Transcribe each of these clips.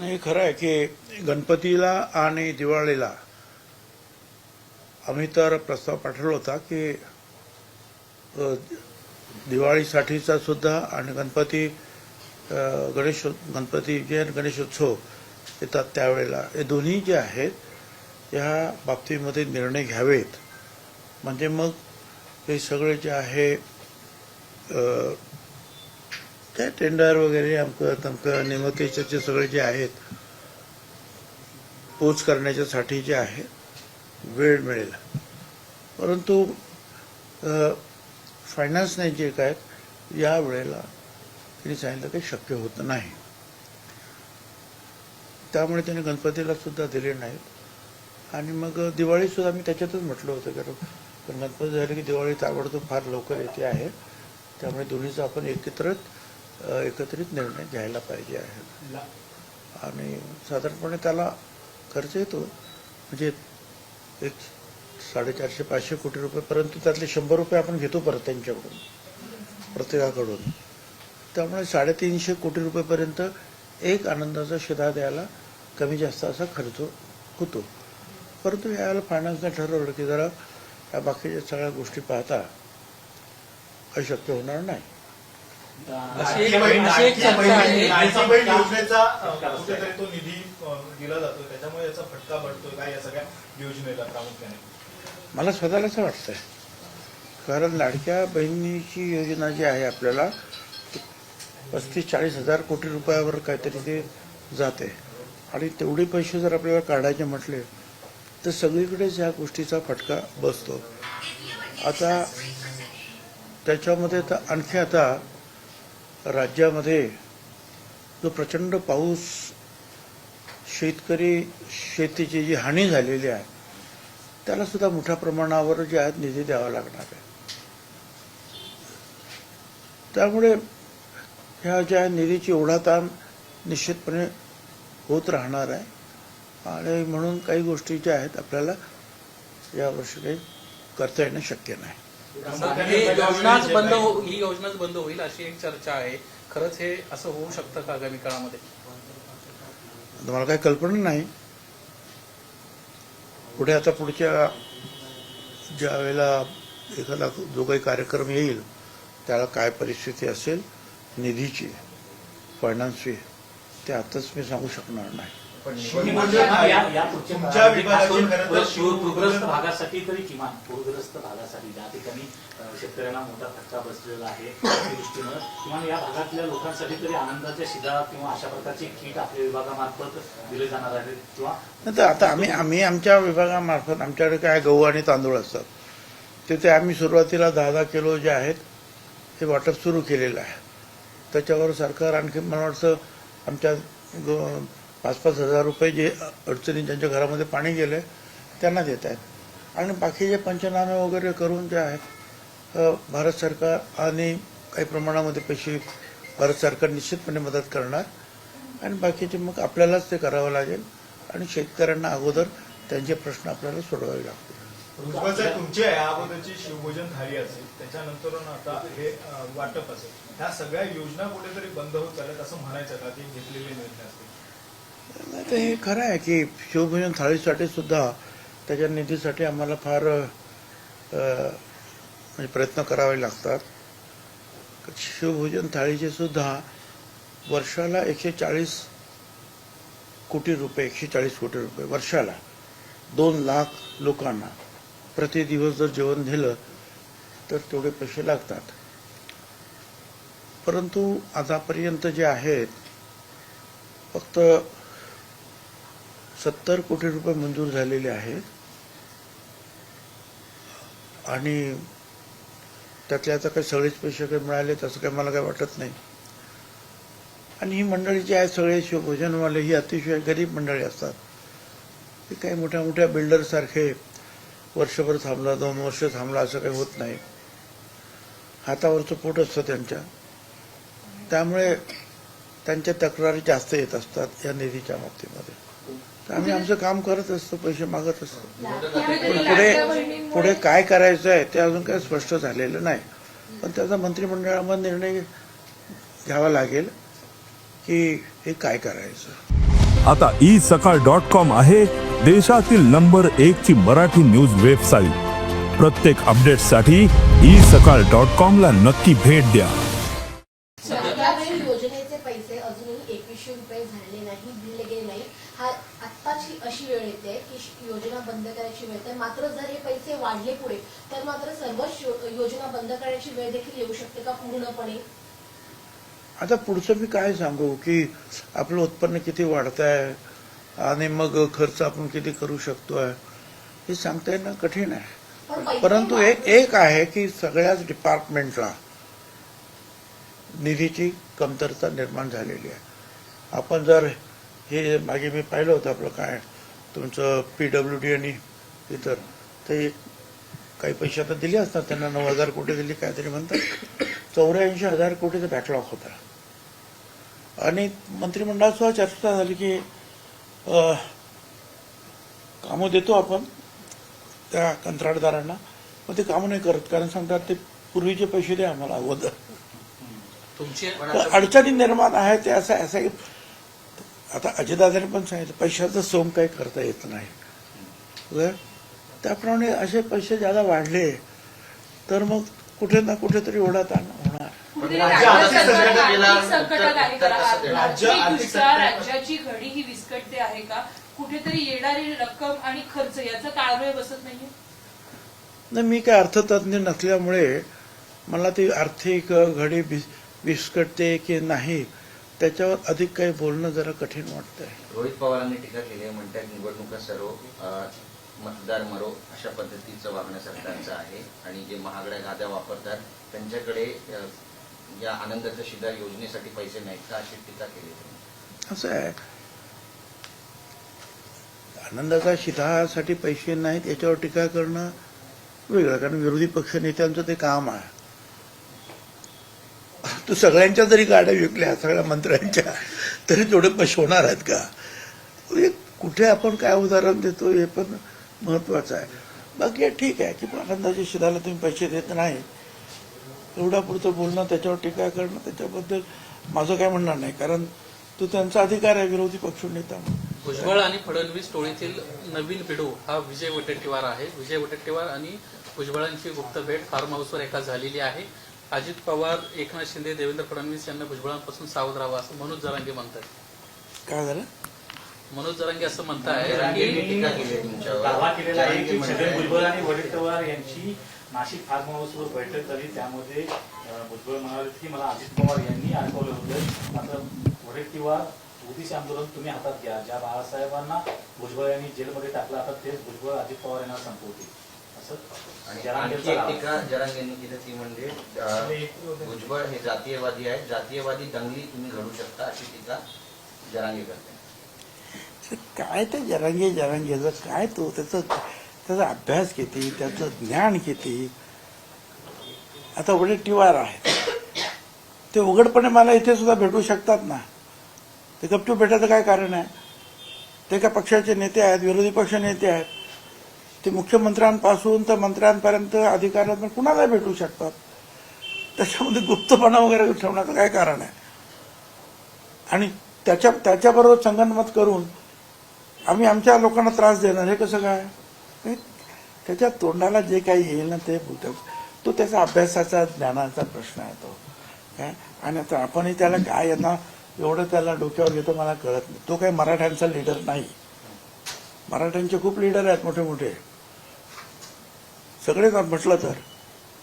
नाही खरं आहे की गणपतीला आणि दिवाळीला आम्ही तर प्रस्ताव पाठवला होता की दिवाळीसाठीचा सुद्धा आणि गणपती गणेश गणपती जे गणेशोत्सव येतात त्यावेळेला हे दोन्ही जे आहेत या बाबतीमध्ये निर्णय घ्यावेत. म्हणजे मग हे सगळे जे आहे काय टेंडर वगैरे अमकं तमकं सगळे जे आहेत पोच करण्याच्यासाठी जे आहे वेळ मिळेल. परंतु फायनान्सने जे काय या वेळेला त्यांनी सांगितलं काही शक्य होत नाही. त्यामुळे त्यांनी गणपतीला सुद्धा दिले नाहीत आणि मग दिवाळी सुद्धा मी त्याच्यातच म्हटलं होतं कारण पण गणपती झाले की दिवाळी ताबडतोब फार लवकर येते आहे. त्यामुळे दोन्हीचं आपण एकत्रच एकत्रित निर्णय घ्यायला पाहिजे आहे. आणि साधारणपणे त्याला खर्च येतो म्हणजे एक साडेचारशे पाचशे कोटी रुपये परंतु त्यातले शंभर रुपये आपण घेतो परत त्यांच्याकडून प्रत्येकाकडून. त्यामुळे साडेतीनशे कोटी रुपयेपर्यंत एक आनंदाचा शिधा द्यायला कमी जास्त असा खर्च होतो. परंतु यावेळेला फायनान्सने ठरवलं की जरा या बाकीच्या सगळ्या गोष्टी पाहता काही शक्य होणार नाही. अशी एक- अशी एक चर्चा आहे. लाडकी बहीण योजनेचा अ, कुठेतरी तो निधी अ, दिला जातो त्याच्यामुळे याचा फटका पडतोय का या सगळ्या योजनेला प्रामुख्याने? मला स्वतःला असं वाटतंय. कारण लाडक्या बहिणीची योजना जी आहे आपल्याला पस्तीस चाळीस हजार कोटी रुपयावर काहीतरी ते जाते. आणि तेवढे पैसे जर आपल्याला काढायचे म्हटले तर सगळीकडेच या गोष्टीचा फटका बसतो. आता त्याच्यामध्ये तर आणखी आता राज्यामध्ये जो प्रचंड पाऊस शेतकरी शेतीची जी हानी झालेली आहे त्याला सुद्धा मोठ्या प्रमाणावर जे आहेत निधी द्यावा लागणार आहे. त्यामुळे ह्या ज्या निधीची ओढाताण निश्चितपणे होत राहणार आहे. आणि म्हणून काही गोष्टी ज्या आहेत आपल्याला यावर्षी काही करता येणं शक्य नाही. ही योजनाच बंद हो- ही योजनाच बंद होईल अशी एक चर्चा आहे. खरंच हे असं होऊ शकतं का आगामी काळामध्ये? आता मला काही कल्पना नाही? पुढे आता पुढच्या ज्या वेळेला एखादा जो काही कार्यक्रम येईल त्याला काय परिस्थिती असेल निधीची फायनान्सची ते आताच मी सांगू शकणार नाही. म्हणजे तुमच्या विभागाची शिव- पूरग्रस्त भागासाठी तरी किमान पूरग्रस्त भागासाठी ज्या ठिकाणी शेतकऱ्यांना मोठा फटका बसलेला आहे दृष्टीनं किमान या भागातल्या लोकांसाठी तरी आनंदाच्या शिधा किंवा अशा प्रकारचे किट आपल्या विभागामार्फत दिले जाणार आहेत किंवा नाही तर आता आम्ही आम्ही आमच्या विभागामार्फत आमच्याकडे काय गहू आणि तांदूळ असतात तिथे आम्ही सुरुवातीला दहा दहा किलो जे आहेत हे वाटप सुरू केलेलं आहे. त्याच्यावर सरकार आणखी मला वाटतं आमच्या ग- पाच पाच हजार रुपये जे अडचणी ज्यांच्या घरामध्ये पाणी गेले त्यांना देत आहेत. आणि बाकीचे पंचनामे वगैरे करून जे आहेत भारत सरकार आणि काही प्रमाणामध्ये पैसे भारत सरकार निश्चितपणे मदत करणार. आणि बाकीचे मग आपल्यालाच ते करावं लागेल. आणि शेतकऱ्यांना अगोदर त्यांचे प्रश्न आपल्याला सोडवावे लागतील. तुमची अगोदरची शिवभोजन थाळी असेल त्याच्यानंतर आता हे वाटप असेल. ह्या सगळ्या योजना कुठेतरी बंद होत चालत असं म्हणायचं का? की घेतलेले निर्णय असतील. तर हे खरं आहे की शिवभोजन थाळीसाठी सुद्धा त्याच्या निधीसाठी आम्हाला फार म्हणजे प्रयत्न करावे लागतात. शिवभोजन थाळीचे सुद्धा वर्षाला एकशे चाळीस कोटी रुपये एकशे चाळीस कोटी रुपये वर्षाला दोन लाख लोकांना प्रति दिवस जर जेवण दिलं तर तेवढे पैसे लागतात. परंतु आतापर्यंत जे आहेत फक्त सत्तर कोटी रुपये मंजूर झालेले आहेत. आणि त्यातले आता काही सगळेच पैसे काही मिळाले तसं काही मला काही वाटत नाही. आणि ही मंडळी जी आहेत सगळे शिवभोजनवाले ही अतिशय गरीब मंडळी असतात. ते काही मोठ्या मोठ्या बिल्डरसारखे वर्षभर थांबला दोन वर्ष थांबला असं काही होत नाही. हातावरचं पोट असतं त्यांच्या. त्यामुळे त्यांच्या तक्रारी जास्त येत असतात या निधीच्या बाबतीमध्ये. तर आम्ही आमचं काम करत असतो पैसे मागत असतो. पण पुढे पुढे काय करायचं आहे ते अजून काही स्पष्ट झालेलं नाही. पण त्याचा मंत्रिमंडळामध्ये निर्णय घ्यावा लागेल की हे काय करायचं. आता ई सकाळ डॉट कॉम आहे देशातील नंबर एक ची मराठी न्यूज वेबसाईट. प्रत्येक अपडेटसाठी ई सकाळ डॉट कॉम ला नक्की भेट द्या यावेळी योजनेचे पैसे अजूनही एकवीसशे रुपये झालेले नाही दिले गेले नाही हा आत्ताची अशी वेळ येते की योजना बंद करायची वेळ. तर मात्र जर हे पैसे वाढले पुढे तर मात्र सर्वच योजना बंद करायची वेळ देखील येऊ शकते का पूर्णपणे? आता पुढचं मी काय सांगू की आपलं उत्पन्न किती वाढत आहे आणि मग खर्च आपण किती करू शकतोय हे सांगता येणं कठीण आहे. परंतु एक एक आहे की सगळ्याच डिपार्टमेंटला निधीची कमतरता निर्माण झालेली आहे. आपण जर हे मागे मी पाहिलं होतं आपलं काय तुमचं पी डब्ल्यू डी आणि इतर ते काही पैसे आता दिले असतात त्यांना नऊ हजार कोटी दिली काहीतरी म्हणतात. चौऱ्याऐंशी हजार कोटीचा बॅकलॉग होता. आणि मंत्रिमंडळात सुद्धा चर्चा झाली की कामं देतो आपण त्या कंत्राटदारांना पण ते कामं नाही करत कारण सांगतात ते पूर्वीचे पैसे द्या आम्हाला अगोदर. अडचणी निर्माण आहे ते असं असं आता अजितदादांनी पण सांगितलं पैशाचं सोम काही करता येत नाही. बरं? त्याप्रमाणे असे पैसे ज्यादा वाढले तर मग कुठे ना कुठेतरी होणार. आर्थिक दुष्काळ संकटात- राज्याची घडी ही विस्कटते आहे का? कुठेतरी येणारी रक्कम आणि खर्च याचा ताळमेळ बसत नाहीये? नाही मी काय अर्थतज्ञ नसल्यामुळे मला ती आर्थिक घडी विस- विस्कटते की नाही त्याच्यावर अधिक काही बोलणं जरा कठीण वाटतंय. रोहित पवारांनी टीका केली आहे म्हणतात निवडणुका सर्व मतदार मरो अशा पद्धतीचं वागणं सरकारचं आहे. आणि जे महागड्या गाद्या वापरतात त्यांच्याकडे या आनंदाच्या शिधा योजनेसाठी पैसे नाहीत का अशी टीका केली. असं आहे. आनंदाचा शिधासाठी पैसे नाहीत याच्यावर टीका करणं वेगळं कारण विरोधी पक्ष नेत्यांचं ते काम आहे. तू सगळ्यांच्या जरी गाड्या विकल्या सगळ्या मंत्र्यांच्या तरी तेवढे पैसे होणार आहेत का? कुठे आपण काय उदाहरण देतो हे पण महत्वाचं आहे. बाकी ठीक आहे की आनंदाच्या शिधाला तुम्ही पैसे देत नाही. एवढा पुरतं बोलणं त्याच्यावर टीका करणं त्याच्याबद्दल माझं काय म्हणणार नाही. कारण तो त्यांचा अधिकार आहे विरोधी पक्ष नेता भुजबळ आणि फडणवीस टोळीतील नवीन पिढू हा विजय वडेट्टीवार आहे. विजय वडेट्टीवार आणि भुजबळांची गुप्त भेट फार्म हाऊसवर एका झालेली आहे. अजित पवार एकनाथ शिंदे देवेंद्र फडणवीस यांना भुजबळांपासून सावध राहावं असं मनोज जरांगे म्हणतात काय झालं? मनोज जरांगे असं म्हणताय टीका केली आहे तुमच्यावर. दावा केलेला आहे जरांगे की म्हणताय- छगन भुजबळ आणि वडेट्टीवार यांची नाशिक फार्म हाऊसवर बैठक झाली. त्यामध्ये अं, भुजबळ म्हणाले की मला अजित पवार यांनी अडकवलं होतं. मात्र वडेट्टीवार ओबीसी आंदोलन तुम्ही हातात घ्या. ज्या बाळासाहेबांना भुजबळ यांनी जेलमध्ये टाकलं आता तेच भुजबळ अजित पवार यांना संपवतील. आणि जरांगेचा आणखी एक दावा. टीका जरांगेंनी केली ती म्हणजे भुजबळ हे जातीयवादी आहेत. जातीयवादी दंगली तुम्ही घडू शकता अशी टीका जरांगे करते काय ते जरांगे जरांगेचं काय तो? त्याचं त्याचा अभ्यास किती? त्याचं ज्ञान किती? आता वडे टिवार आहेत. ते उघडपणे मला इथे सुद्धा भेटू शकतात ना? ते गपचूप भेटायचं काय कारण आहे? ते का पक्षाचे नेते आहेत विरोधी पक्ष नेते आहेत. ते मुख्यमंत्र्यांपासून तर मंत्र्यांपर्यंत अधिकाऱ्यांना कुणाला भेटू शकतात? त्याच्यामध्ये गुप्तपणा वगैरे ठेवण्याचं काय कारण आहे? आणि त्याच्या त्याच्याबरोबर संगनमत करून आम्ही आमच्या लोकांना त्रास देणार हे कसं काय? हे त्याच्या तोंडाला जे काही येईल ना ते तो त्याचा अभ्यासाचा ज्ञानाचा प्रश्न आहे तो. काय आणि आता आपणही त्याला काय यांना एवढं त्याला डोक्यावर घेतो मला कळत नाही. तो काही मराठ्यांचा लीडर नाही. मराठ्यांचे खूप लीडर आहेत मोठे मोठे सगळेच म्हटलं तर?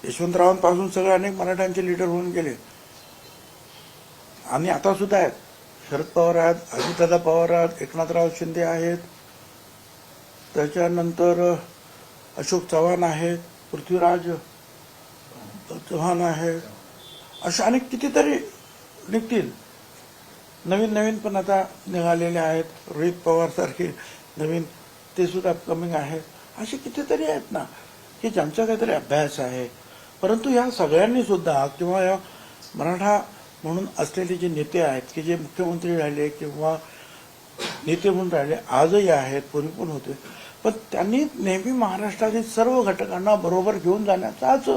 यशवंतरावांपासून सगळे अनेक मराठ्यांचे लीडर होऊन गेले. आणि आता सुद्धा आहेत. शरद पवार आहेत अजितदादा पवार आहेत एकनाथराव शिंदे आहेत. त्याच्यानंतर अशोक चव्हाण आहेत पृथ्वीराज चव्हाण आहेत. अशा अनेक कितीतरी निघतील. नवीन नवीन पण आता निघालेले आहेत. रोहित पवार सारखे नवीन ते सुद्धा अपकमिंग आहेत. असे कितीतरी आहेत ना. की ज्यांचा काहीतरी अभ्यास आहे. परंतु या सगळ्यांनी सुद्धा किंवा या मराठा म्हणून असलेले जे नेते आहेत की जे मुख्यमंत्री राहिले किंवा नेते म्हणून राहिले आजही आहेत पूर्वी पण होते. पण त्यांनी नेहमी महाराष्ट्रातील सर्व घटकांना बरोबर घेऊन जाण्याचाच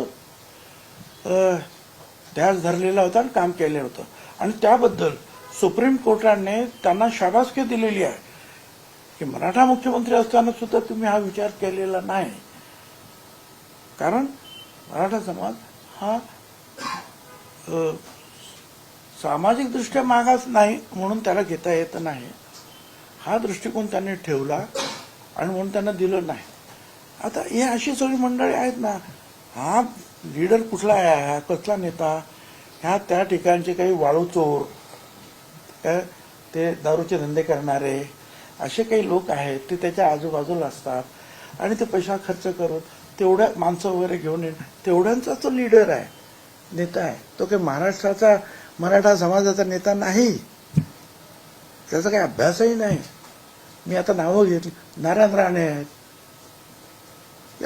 ध्यास धरलेला होता आणि काम केलं होतं. आणि त्याबद्दल सुप्रीम कोर्टाने त्यांना शाबासकी दिलेली आहे. की मराठा मुख्यमंत्री असताना सुद्धा तुम्ही हा विचार केलेला नाही. कारण मराठा समाज हा सामाजिकदृष्ट्या सामाजिक दृष्ट्या मागास नाही म्हणून त्याला घेता येत नाही. हा दृष्टिकोन त्यांनी ठेवला आणि म्हणून त्यांना दिलं नाही. आता हे अशी सगळी मंडळी आहेत ना हा लीडर कुठला आहे हा कसला नेता ह्या त्या ठिकाणचे काही वाळू चोर काय ते दारूचे धंदे करणारे असे काही लोक आहेत ते त्याच्या आजूबाजूला असतात आणि ते पैसा खर्च करून तेवढ्या माणसं वगैरे घेऊन येणं. तेवढ्यांचा तो लीडर आहे नेता आहे. तो काही महाराष्ट्राचा मराठा समाजाचा नेता नाही. त्याचा काही अभ्यासही नाही. मी आता नावं घेतली. नारायण राणे आहेत.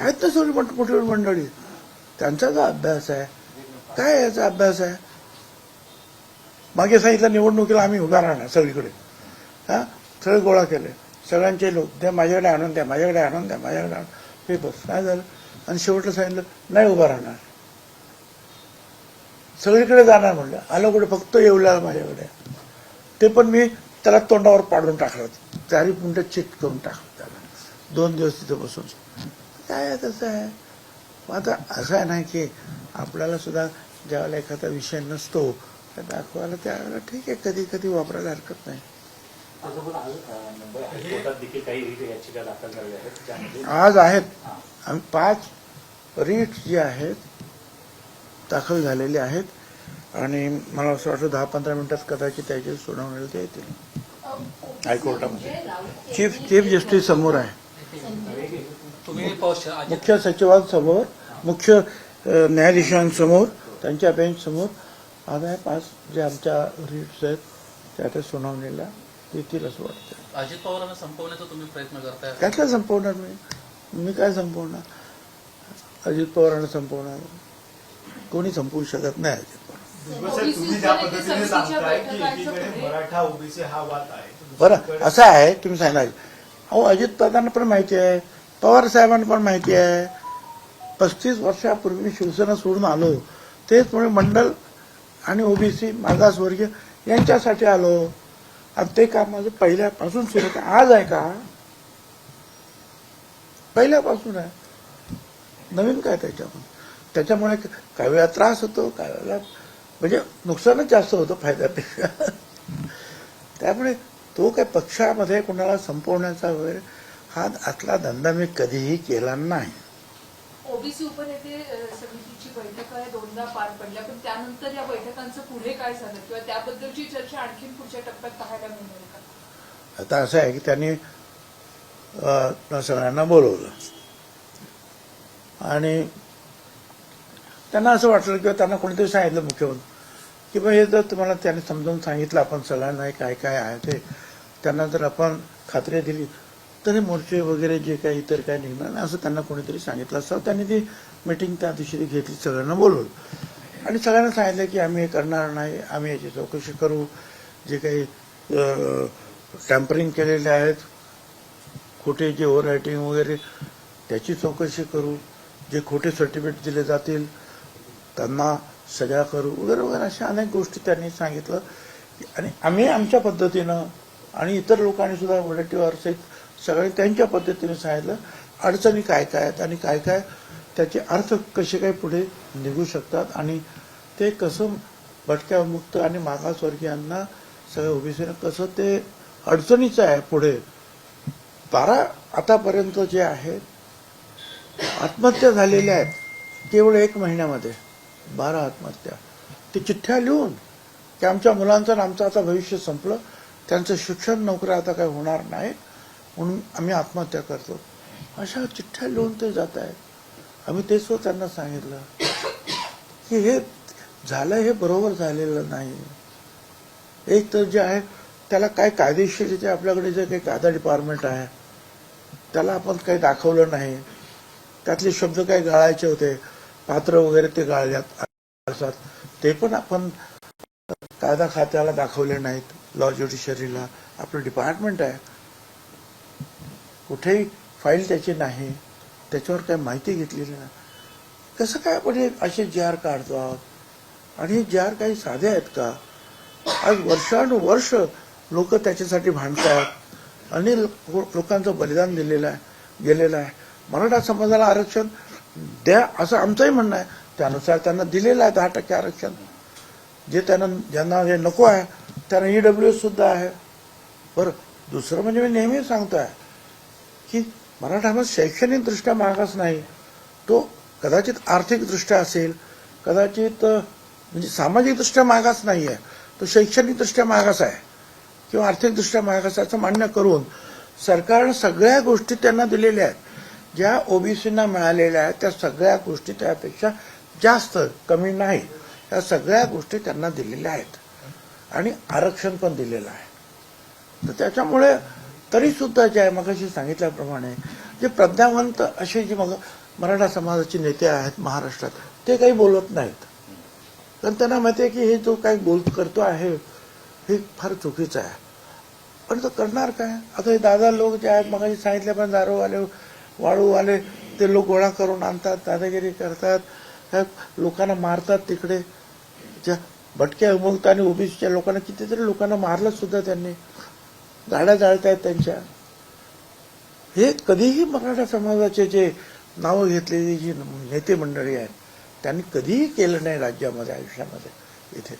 आहेत ना सगळी मोठी मंडळी. त्यांचा जो अभ्यास आहे काय याचा अभ्यास आहे? मागे सांगितलं निवडणुकीला आम्ही उभा राहणार सगळीकडे. हा? सगळे गोळा केले. सगळ्यांचे लोक द्या माझ्याकडे आणून द्या माझ्याकडे आणून द्या माझ्याकडे आणून पेपर्स काय झालं? आणि शेवटला सांगितलं नाही उभा राहणार. सगळीकडे जाणार म्हणलं. आलं कुठे? फक्त येऊला माझ्याकडे. ते पण मी त्याला तोंडावर पाडून टाकलं. चारी पुंड चेक करून टाकलं त्याला. दोन दिवस तिथं बसून. काय तसं आहे? आता असं आहे ना की आपल्याला सुद्धा ज्यावेळेला एखादा विषय नसतो तर दाखवायला त्यावेळेला ठीक आहे. कधी कधी वापरायला हरकत नाही. आज आहेत हा. पाच रीट जे आहेत दाखल झालेले आहेत. आणि मला असं वाटतं दहा पंधरा मिनिटात कदाचित त्याची सुनावणी ते येतील. हायकोर्टामध्ये. चीफ चीफ जस्टिस समोर आहे. मुख्य सचिवांसमोर मुख्य न्यायाधीशांसमोर त्यांच्या बेंच समोर आज आहे पाच जे आमच्या रीट्स आहेत त्या त्या सुनावणीला येतील असं वाटतं. अजित पवारांना संपवण्याचा तुम्ही प्रयत्न करताय? काय काय संपवणार मी. मी काय संपवणार? अजित पवारांना संपवणार. कोणी संपवू शकत नाही अजित पवार. भुजबळ साहेब, तुम्ही ज्या पद्धतीने सांगताय की एकीकडे मराठा ओबीसी हा वाद आहे. बरं असं आहे तुम्ही सांगा अहो अजित पवारांना पण माहिती आहे. पवार साहेबांना पण माहिती आहे. पस्तीस वर्षापूर्वी शिवसेना सोडून आलो. तेच मंडल आणि ओबीसी मागासवर्गीय यांच्यासाठी आलो. आणि ते काम माझं पहिल्यापासून सुरू आहे. आज आहे का? पहिल्यापासून आहे. नवीन काय त्याच्यामध्ये त्याच्यामुळे काही वेळा त्रास होतो काही वेळेला म्हणजे नुकसानच जास्त होतं फायद्यापेक्षा. त्यामुळे तो काय पक्षामध्ये कोणाला संपवण्याचा वगैरे हा आतला धंदा मी कधीही केला नाही. ओबीसी उपनेते समजा पार पडल्या पण त्यानंतर या बैठकांचं पुढे काय झालं? किंवा त्याबद्दलची चर्चा आणखी पुढच्या टप्प्यात पाहायला मिळणार का? आता असं आहे की त्यांनी सगळ्यांना बोलवलं. आणि त्यांना असं वाटलं किंवा त्यांना कोणीतरी सांगितलं मुख्यमंत्री की बा हे जर तुम्हाला त्यांनी समजावून सांगितलं आपण सगळ्यांना काय काय आहे ते त्यांना जर आपण खात्री दिली तर हे मोर्चे वगैरे जे काही इतर काय निघणार नाही असं त्यांना कोणीतरी सांगितलं असतं. त्यांनी ती मिटिंग त्या दिवशी घेतली सगळ्यांना बोलवलं. आणि सगळ्यांना सांगितलं की आम्ही हे करणार नाही आम्ही याची चौकशी करू. जे काही टॅम्परिंग केलेले आहेत खोटे जे ओव्हर रायटिंग वगैरे त्याची चौकशी करू. जे खोटे सर्टिफिकेट दिले जातील त्यांना सजा करू. वगैरे वगैरे अशा अनेक गोष्टी त्यांनी सांगितलं. आणि आम्ही आमच्या पद्धतीनं आणि इतर लोकांनी सुद्धा वडेट्टीवारसहित सगळे त्यांच्या पद्धतीने सांगितलं अडचणी काय काय आहेत आणि काय काय त्याचे अर्थ कसे काय पुढे निघू शकतात आणि ते कसं भटक्यामुक्त आणि मागासवर्गीयांना सगळ्या ओबीसीनं कसं ते अडचणीचं आहे पुढे. बारा आतापर्यंत जे आहेत आत्महत्या झालेल्या आहेत केवळ एक महिन्यामध्ये बारा आत्महत्या. ते चिठ्ठ्या लिहून की आमच्या मुलांचं आणि आमचं आता भविष्य संपलं त्यांचं शिक्षण नोकऱ्या आता काही होणार नाही म्हणून आम्ही आत्महत्या करतो. अशा चिठ्ठ्या लिहून ते जात आहेत. आम्ही तेच त्यांना सांगितलं की हे झालं हे बरोबर झालेलं नाही. एक तर जे आहे त्याला काय कायदेशीर जे आपल्याकडे जे काही कायदा डिपार्टमेंट आहे त्याला आपण काही दाखवलं नाही. त्यातले शब्द काही गाळायचे होते पात्र वगैरे ते गाळल्यात. असतात. ते पण आपण कायदा खात्याला दाखवले नाहीत लॉ. ज्युडिशरीला आपलं डिपार्टमेंट आहे. कुठेही फाईल त्याची नाही त्याच्यावर काही माहिती घेतलेली नाही. कसं काय आपण हे असे जे आर काढतो आहोत आणि हे जे आर काही साधे आहेत का? आज वर्षानुवर्ष लोक त्याच्यासाठी भांडतात आणि लोकांचं बलिदान दिलेलं आहे गेलेलं आहे. मराठा समाजाला आरक्षण द्या असं आमचंही म्हणणं आहे. त्यानुसार त्यांना दिलेलं आहे दहा टक्के आरक्षण. जे त्यांना ज्यांना हे नको आहे त्यांना ई सुद्धा आहे. बरं दुसरं म्हणजे मी नेहमी सांगतो आहे की मराठा समाज शैक्षणिकदृष्ट्या मागास नाही. तो कदाचित आर्थिकदृष्ट्या असेल कदाचित म्हणजे सामाजिकदृष्ट्या मागास नाही आहे तो शैक्षणिकदृष्ट्या मागास आहे किंवा आर्थिकदृष्ट्या मागास आहे असं मान्य करून सरकारनं सगळ्या गोष्टी त्यांना दिलेल्या आहेत. ज्या ओबीसींना मिळालेल्या आहेत त्या सगळ्या गोष्टी त्यापेक्षा जास्त कमी नाही. या सगळ्या गोष्टी त्यांना दिलेल्या आहेत. आणि आरक्षण पण दिलेलं आहे. तर त्याच्यामुळे तरी सुद्धा जे आहे मगाशी सांगितल्याप्रमाणे जे प्रज्ञावंत असे जे मग मराठा समाजाचे नेते आहेत महाराष्ट्रात ते काही बोलत नाहीत. कारण त्यांना माहिती आहे की हे जो काही बोल करतो आहे हे फार चुकीचं आहे. पण तो करणार काय? आता हे दादा लोक जे आहेत मगाशी सांगितले पण दारूवाले वाळूवाले ते लोक गोळा करून आणतात दादागिरी करतात लोकांना मारतात तिकडे. ज्या भटक्या विमुक्त आणि ओबीसीच्या लोकांना कितीतरी लोकांना मारलं सुद्धा त्यांनी. गाड्या जाळतायत त्यांच्या. हे कधीही मराठा समाजाचे जे नावं घेतलेली जी नेते मंडळी आहेत त्यांनी कधीही केलं नाही राज्यामध्ये आयुष्यामध्ये इथे.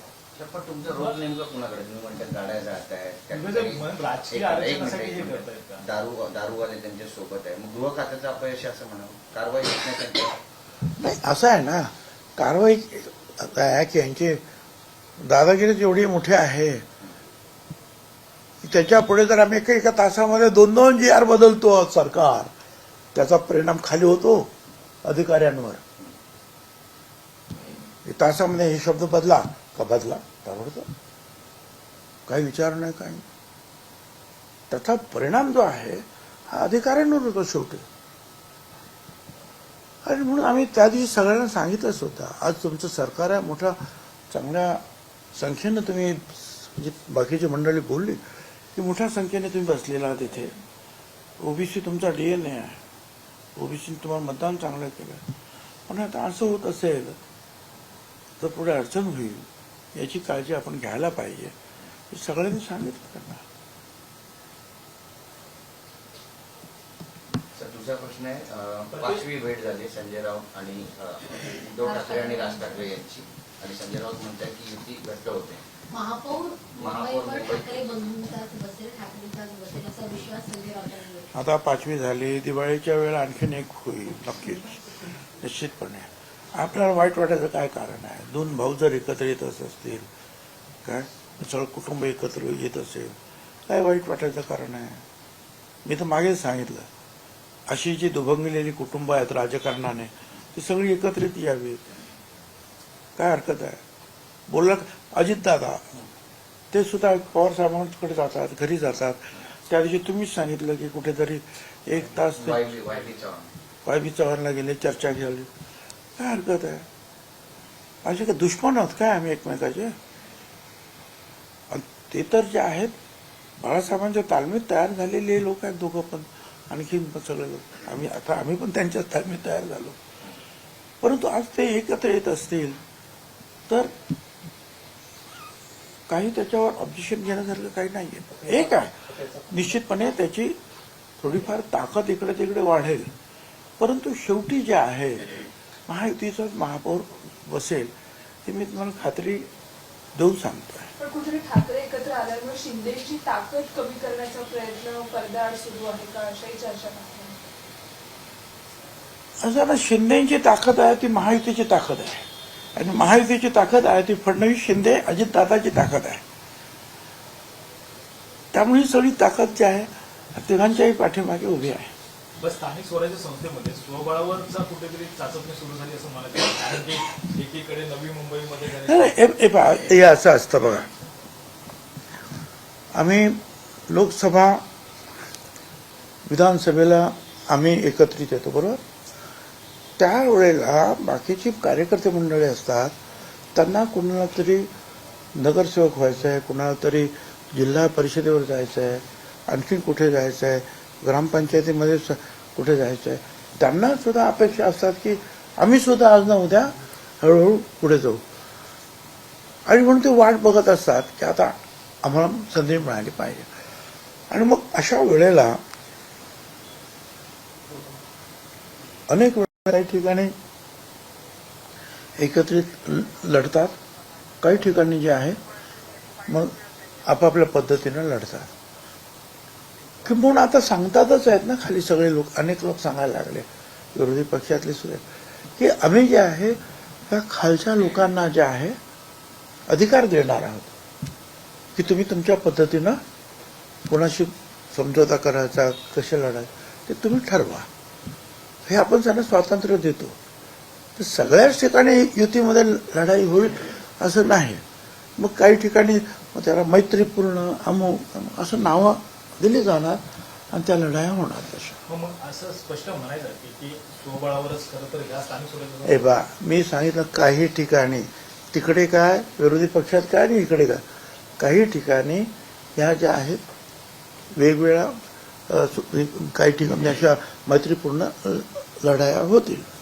नाही असं आहे ना. कारवाई आता आहे की यांची दादागिरी जेवढी मोठी आहे. त्याच्या पुढे जर आम्ही एका एका तासामध्ये दोन दोन जी आर बदलतो सरकार त्याचा परिणाम खाली होतो अधिकाऱ्यांवर. तासामध्ये हे शब्द बदला का बदला? ताबडतोब काही विचार नाही काही त्याचा परिणाम जो आहे हा अधिकाऱ्यांवर होतो शेवटी. आणि म्हणून आम्ही त्या दिवशी सगळ्यांना सांगितलंच होतं आज तुमचं सरकार आहे मोठ्या चांगल्या संख्येनं तुम्ही जी बाकीची मंडळी बोलली की मोठ्या संख्येने तुम्ही बसलेला आहात इथे. ओबीसी तुमचा डीएनए आहे. ओबीसी तुम्हाला मतदान चांगलं केलं. पण आता असं होत असेल तर पुढे अडचण होईल. याची काळजी आपण घ्यायला पाहिजे. हे सगळ्यांनी सांगितलं त्यांना. सर दुसरा प्रश्न आहे. पाचवी भेट झाली संजय राऊत आणि उद्धव ठाकरे आणि राज ठाकरे यांची. आणि संजय राऊत म्हणतात की युती घट्ट होते. महापौर महापौर मुंबईवर मुंबई. ठाकरे बंधूंचाच बसेल ठाकरेंचाच बसेल असा विश्वास संजय राऊतांनी व्यक्त आता पाचवी झाली दिवाळीच्या वेळेला आणखीन एक होईल नक्कीच. निश्चितपणे. आपल्याला वाईट वाटायचं काय कारण आहे? दोन भाऊ जर एकत्र येत असं असतील काय? सगळं कुटुंब एकत्र येत असेल काय वाईट वाटायचं कारण आहे? मी तर मागेच सांगितलं. अशी जी दुभंगलेली कुटुंब आहेत राजकारणाने ती सगळी एकत्रित यावीत. काय हरकत आहे? बोलला अजितदादा ते सुद्धा पवार साहेबांकडे जातात घरी जातात. त्या दिवशी तुम्हीच सांगितलं की कुठेतरी एक तास ते वायबी चव्हाणला गेले चर्चा केली. काय हरकत आहे? असे काय दुश्मन आहोत काय आम्ही एकमेकाचे? ते तर जे आहेत बाळासाहेबांच्या तालमीत तयार झालेले लोक आहेत दोघं पण. आणखीन पण सगळे लोक. आम्ही आता आम्ही पण त्यांच्याच तालमीत तयार झालो. परंतु आज ते एकत्र येत असतील तर काही त्याच्यावर ऑब्जेक्शन घेण्यासारखं काही नाहीये. एक आहे निश्चितपणे त्याची थोडीफार ताकद इकडे तिकडे वाढेल. परंतु शेवटी जे आहे महायुतीचाच महापौर बसेल ते मी तुम्हाला खात्री देऊन सांगतोय. ठाकरे एकत्र आल्यामुळे शिंदेची ताकद कमी करण्याचा प्रयत्न पडद्याआड सुरू आहे का? अशाही चर्चा नाही असं शिंदेची ताकद आहे ती महायुतीची ताकद आहे. आणि महायुतीची ताकद आहे ती फडणवीस शिंदे अजितदादाची ताकद आहे. त्यामुळे ही सगळी ताकद जी आहे तिघांच्याही पाठीमागे उभी आहे. स्थानिक स्वराज्य संस्थेमध्ये स्वबळावरचा कुठेतरी चाचपणी सुरू झाली असं मला एकीकडे नवी मुंबईमध्ये हे असं असतं बघा. आम्ही लोकसभा विधानसभेला आम्ही एकत्रित येतो बरोबर? त्यावेळेला बाकीची कार्यकर्ते मंडळी असतात त्यांना कुणाला तरी नगरसेवक व्हायचं आहे कुणाला तरी जिल्हा परिषदेवर जायचं आहे आणखीन कुठे जायचं आहे ग्रामपंचायतीमध्ये कुठे जायचं आहे त्यांना सुद्धा अपेक्षा असतात की आम्ही सुद्धा आज ना उद्या हळूहळू पुढे जाऊ. आणि म्हणून ते वाट बघत असतात की आता आम्हाला संधी मिळाली पाहिजे. आणि मग अशा वेळेला अनेक वेळा काही ठिकाणी एकत्रित लढतात काही ठिकाणी जे आहे मग आपापल्या पद्धतीनं लढतात. किंबहुना आता सांगतातच आहेत ना खाली सगळे लोक अनेक लोक सांगायला लागले विरोधी पक्षातले सुद्धा की आम्ही जे आहे त्या खालच्या लोकांना जे आहे अधिकार देणार आहोत. की तुम्ही तुमच्या पद्धतीनं कोणाशी समझोता करायचा कसे लढायचं ते तुम्ही ठरवा. हे आपण त्यांना स्वातंत्र्य देतो. तर सगळ्याच ठिकाणी युतीमध्ये लढाई होईल असं नाही. मग काही ठिकाणी त्याला मैत्रीपूर्ण अमुक असं नावं दिली जाणार आणि त्या लढाया होणार तशा. हो, असं स्पष्ट म्हणायचं ए बा मी सांगितलं काही ठिकाणी. तिकडे काय? विरोधी पक्षात काय आणि इकडे काय? काही ठिकाणी ह्या ज्या आहेत वेगवेगळ्या काही ठिकाणी अशा मैत्रीपूर्ण लढाया होतील